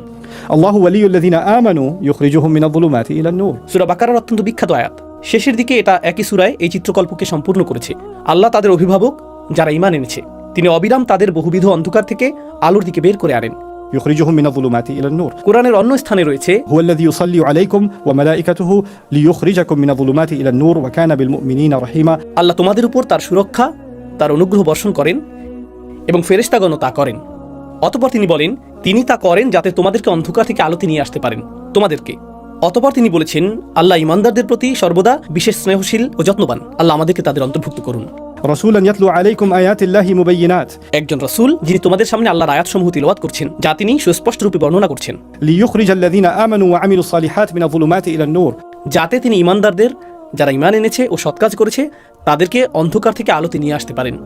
আল্লাহু ওয়ালিউল্লাযিনা আমানু ইউখরিজুহুম মিনাল যুলুমাতি ইলান নূর। সূরা বাকারার অত্যন্ত বিখ্যাত আয়াত। শেষের দিকে এটা একই সুরায় এই চিত্রকল্পকে সম্পূর্ণ করেছে আল্লাহ তাদের অভিভাবক যারা ইমান এনেছে তিনি অবিরাম তাদের বহুবিধ অন্ধকার থেকে আলোর দিকে বের করে আনেন يخرجهم من الظلمات إلى النور কোরআনের অন্য স্থানে রয়েছে هو الذي يصلي عليكم وملائكته ليخرجكم من الظلمات إلى النور وكان بالمؤمنين رحيما আল্লাহ তোমাদের উপর তার সুরক্ষা তার অনুগ্রহ বর্ষণ করেন এবং ফেরেশতাগণও তা করেন অতপর তিনি বলেন তিনি তা করেন যাতে তোমাদেরকে অন্ধকার থেকে আলোতে নিয়ে আসতে পারেন তোমাদেরকে অতপর তিনি বলেছেন আল্লাহ ইমানদারদের প্রতি সর্বদা বিশেষ স্নেহশীল ও যত্নবান। আল্লাহ আমাদেরকে তাদের অন্তর্ভুক্ত করুন। একজন রসুল যিনি তোমাদের সামনে আল্লাহর আয়াত সমূহ তিলওয়াত করছেন যা তিনি সুস্পষ্ট রূপে বর্ণনা করছেন। যাতে তিনি ইমানদারদের যারা ইমান এনেছে ও সৎকাজ করেছে তাদেরকে অন্ধকার থেকে আলোতে নিয়ে আসতে পারেন।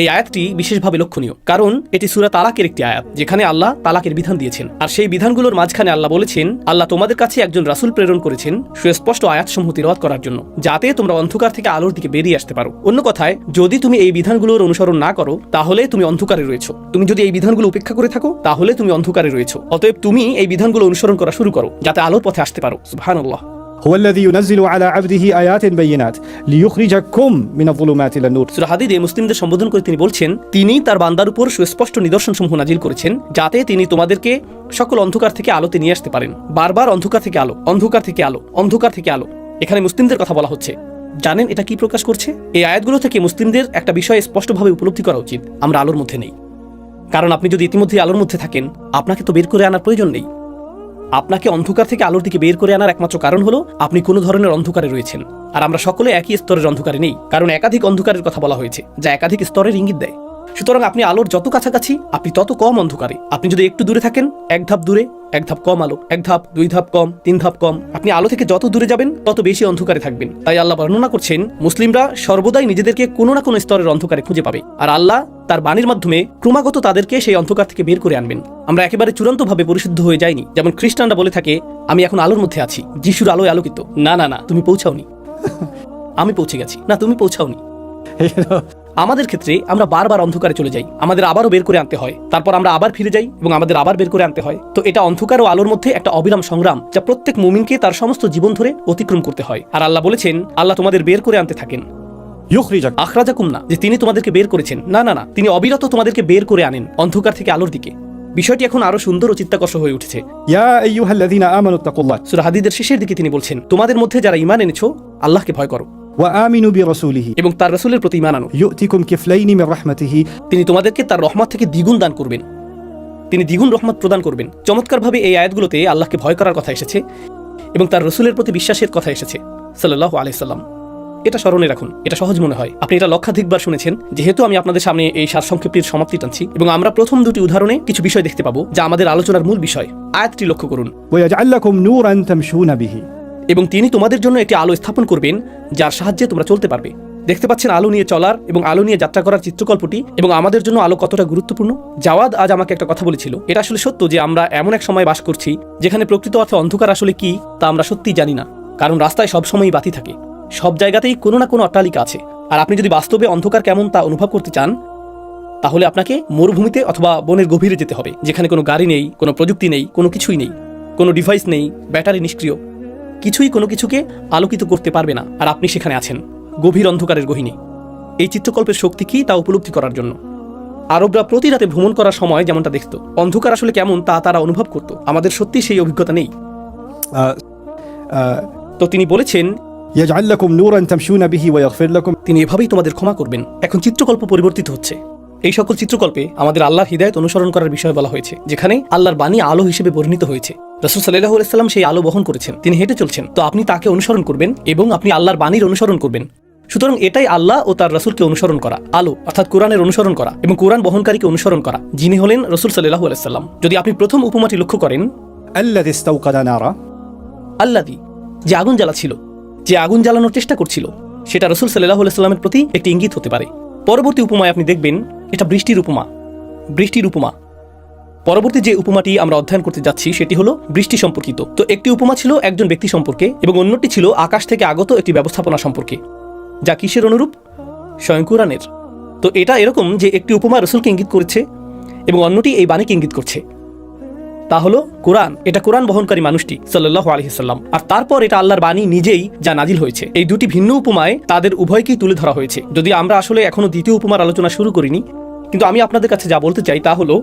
এই আয়াতটি বিশেষভাবে লক্ষণীয়, কারণ এটি সুরা তালাকের একটি আয়াত, যেখানে আল্লাহ তালাকের বিধান দিয়েছেন। আর সেই বিধানগুলোর মাঝখানে আল্লাহ বলেছেন, আল্লাহ তোমাদের কাছে একজন রাসূল প্রেরণ করেছেন সুস্পষ্ট আয়াতসমূহ তিলওয়াত করার জন্য, যাতে তোমরা অন্ধকার থেকে আলোর দিকে বেরিয়ে আসতে পারো। অন্য কথায়, যদি তুমি এই বিধানগুলোর অনুসরণ না করো, তাহলে তুমি অন্ধকারে রয়েছো। তুমি যদি এই বিধানগুলো উপেক্ষা করে থাকো, তাহলে তুমি অন্ধকারে রয়েছো। অতএব তুমি এই বিধানগুলো অনুসরণ করা শুরু করো, যাতে আলোর পথে আসতে পারো। সুবহানাল্লাহ। هو الذي ينزل على عبده آيات بينات ليخرجكم من الظلمات إلى النور সুরা হাদিদে মুসলিমদের সম্বোধন করে তিনি বলছেন তিনি তার বান্দার উপর সুস্পষ্ট নিদর্শন সমূহ নাজিল করেছেন যাতে তিনি তোমাদেরকে সকল অন্ধকার থেকে আলোতে নিয়ে আসতে পারেন বারবার অন্ধকার থেকে আলো অন্ধকার থেকে আলো অন্ধকার থেকে আলো এখানে মুসলিমদের কথা বলা হচ্ছে জানেন এটা কি প্রকাশ করছে এই আয়াতগুলো থেকে মুসলিমদের একটা বিষয় স্পষ্টভাবে উপলব্ধি করা উচিত আমরা আলোর মধ্যে নেই কারণ আপনি যদি ইতিমধ্যে আলোর মধ্যে থাকেন আপনাকে তো বের করে আনার প্রয়োজন নেই আপনাকে অন্ধকার থেকে আলোর দিকে বের করে আনার একমাত্র কারণ হলো, আপনি কোনো ধরনের অন্ধকারে রয়েছেন। আর আমরা সকলে একই স্তরের অন্ধকারে নেই, কারণ একাধিক অন্ধকারের কথা বলা হয়েছে, যা একাধিক স্তরের ইঙ্গিত দেয়। সুতরাং আপনি আলোর যত কাছাকাছি আপনি তত কম অন্ধকারে। আপনি যদি একটু দূরে থাকেন এক ধাপ দূরে এক ধাপ কম আলো এক ধাপ দুই ধাপ কম তিন ধাপ কম আপনি আলো থেকে যত দূরে যাবেন তত বেশি অন্ধকারে থাকবেন। তাই আল্লাহ বর্ণনা করছেন মুসলিমরা সর্বদাই নিজেদেরকে কোনো না কোনো স্তরের অন্ধকারে খুঁজে পাবে। আর আল্লাহ তার বাণীর মাধ্যমে ক্রমাগত তাদেরকে সেই অন্ধকার থেকে বের করে আনবেন। আমরা একেবারে চূড়ান্তভাবে পরিশুদ্ধ হয়ে যাইনি। যেমন খ্রিস্টানরা বলে থাকে আমি এখন আলোর মধ্যে আছি যিশুর আলোয় আলোকিত। না না না তুমি পৌঁছাওনি। *laughs* আমি পৌঁছে গেছি। না তুমি পৌঁছাওনি। আমাদের ক্ষেত্রে আমরা বারবার অন্ধকারে চলে যাই। আমাদের আবারও বের করে আনতে হয়। তারপর আমরা আবার ফিরে যাই এবং আমাদের আবার বের করে আনতে হয়। তো এটা অন্ধকার ও আলোর মধ্যে একটা অবিরাম সংগ্রাম যা প্রত্যেক মুমিনকে তার সমস্ত জীবন ধরে অতিক্রম করতে হয়। আর আল্লাহ বলেছেন আল্লাহ তোমাদের বের করে আনতে থাকেন। আখরাজা কুমনা যে তিনি তোমাদেরকে বের করেছেন। না না না তিনি অবিরত তোমাদেরকে বের করে আনেন অন্ধকার থেকে আলোর দিকে। বিষয়টি এখন আরও সুন্দর ও চিত্তাকর্ষক হয়ে উঠেছে। ইয়া হাদিদের শেষের দিকে তিনি বলছেন তোমাদের মধ্যে যারা ইমান এনেছো আল্লাহকে ভয় করো। ওয়া আমিনু বি রাসূলিহি এবং তার রসুলের প্রতি মানানো আনো। ইউতিকুম কিফলাইনি মির রাহমাতিহি। তিনি তোমাদেরকে তার রহমত থেকে দ্বিগুণ দান করবেন। তিনি দ্বিগুণ রহমত প্রদান করবেন। চমৎকারভাবে এই আয়াতগুলোতে আল্লাহকে ভয় করার কথা এসেছে এবং তার রসুলের প্রতি বিশ্বাসের কথা এসেছে সাল্লাহ আলাইসাল্লাম এটা স্মরণে রাখুন এটা সহজ মনে হয়। আপনি এটা লক্ষাধিকবার শুনেছেন যেহেতু আমি আপনাদের সামনে এই সারসংক্ষেপটির সমাপ্তি টানছি এবং আমরা প্রথম দুটি উদাহরণে কিছু বিষয় দেখতে পাবো যা আমাদের আলোচনার মূল বিষয়। আয়াতটি লক্ষ্য করুন। এবং তিনি তোমাদের জন্য একটি আলো স্থাপন করবেন, যার সাহায্যে তোমরা চলতে পারবে। দেখতে পাচ্ছেন আলো নিয়ে চলার এবং আলো নিয়ে যাত্রা করার চিত্রকল্পটি এবং আমাদের জন্য আলো কতটা গুরুত্বপূর্ণ? জাওয়াদ আজ আমাকে একটা কথা বলেছিল। এটা আসলে সত্য যে আমরা এমন এক সময় বাস করছি, যেখানে প্রকৃত অর্থে অন্ধকার আসলে কি, তা আমরা সত্যিই জানি না। কারণ রাস্তায় সবসময়ই বাতি থাকে। সব জায়গাতেই কোনো না কোনো অট্টালিকা আছে। আর আপনি যদি বাস্তবে অন্ধকার কেমন তা অনুভব করতে চান, তাহলে আপনাকে মরুভূমিতে অথবা বনের গভীরে যেতে হবে, যেখানে কোনো গাড়ি নেই, কোনো প্রযুক্তি নেই, কোনো কিছুই নেই, কোনো ডিভাইস নেই, ব্যাটারি নিষ্ক্রিয়। কিছুই কোনো কিছুকে আলোকিত করতে পারবে না আর আপনি সেখানে আছেন গভীর অন্ধকারের গহিনী। এই চিত্রকল্পের শক্তি কী তা উপলব্ধি করার জন্য? আরবরা প্রতি রাতে ভ্রমণ করার সময় যেমনটা দেখত অন্ধকার আসলে কেমন তা তারা অনুভব করত আমাদের সত্যি সেই অভিজ্ঞতা নেই। তো তিনি বলেছেন তিনি এভাবেই তোমাদের ক্ষমা করবেন এখন চিত্রকল্প পরিবর্তিত হচ্ছে। এই সকল চিত্রকল্পে আমাদের আল্লাহর হৃদায়ত অনুসরণ করার বিষয় বলা হয়েছে যেখানে আল্লাহর বাণী আলো হিসেবে বর্ণিত হয়েছে। রসুল সাল্লাহ আলাইসাল্লাম সেই আলো বহন করেছেন তিনি হেঁটে চলছেন। তো আপনি তাকে অনুসরণ করবেন এবং আপনি আল্লাহর বাণীর অনুসরণ করবেন। সুতরাং এটাই আল্লাহ ও তার রসুলকে অনুসরণ করা আলো অর্থাৎ কোরআনের অনুসরণ করা এবং কোরআন বহনকারীকে অনুসরণ করা যিনি হলেন রসুল সাল্লাহ আলাইসাল্লাম যদি আপনি প্রথম উপমাটি লক্ষ্য করেন আল্লাদি যে আগুন জ্বালা ছিল যে আগুন জ্বালানোর চেষ্টা করছিল সেটা রসুল সাল্লাহ আলাইস্লামের প্রতি একটি ইঙ্গিত হতে পারে। পরবর্তী উপমায় আপনি দেখবেন, এটা বৃষ্টির উপমা। বৃষ্টির উপমা। পরবর্তী যে উপমাটি আমরা অধ্যয়ন করতে যাচ্ছি, সেটি হলো বৃষ্টি সম্পর্কিত। তো একটি উপমা ছিল একজন ব্যক্তি সম্পর্কে এবং অন্যটি ছিল আকাশ থেকে আগত একটি ব্যবস্থাপনা সম্পর্কে, যা কিসের অনুরূপ? স্বয়ং কোরআনের তো এটা এরকম যে একটি উপমা রসুলকে ইঙ্গিত করেছে এবং অন্যটি এই বাণীকে ইঙ্গিত করছে। তা হলো কোরআন। এটা কোরআন বহনকারী মানুষটি সাল্লাহ আলহিসাল্লাম আর তারপর এটা আল্লাহর বাণী নিজেই যা নাজিল হয়েছে। এই দুটি ভিন্ন উপমায় তাদের উভয়কেই তুলে ধরা হয়েছে। যদি আমরা আসলে এখনও দ্বিতীয় উপমার আলোচনা শুরু করিনি, কিন্তু আমি আপনাদের কাছে যা বলতে চাই তা হলো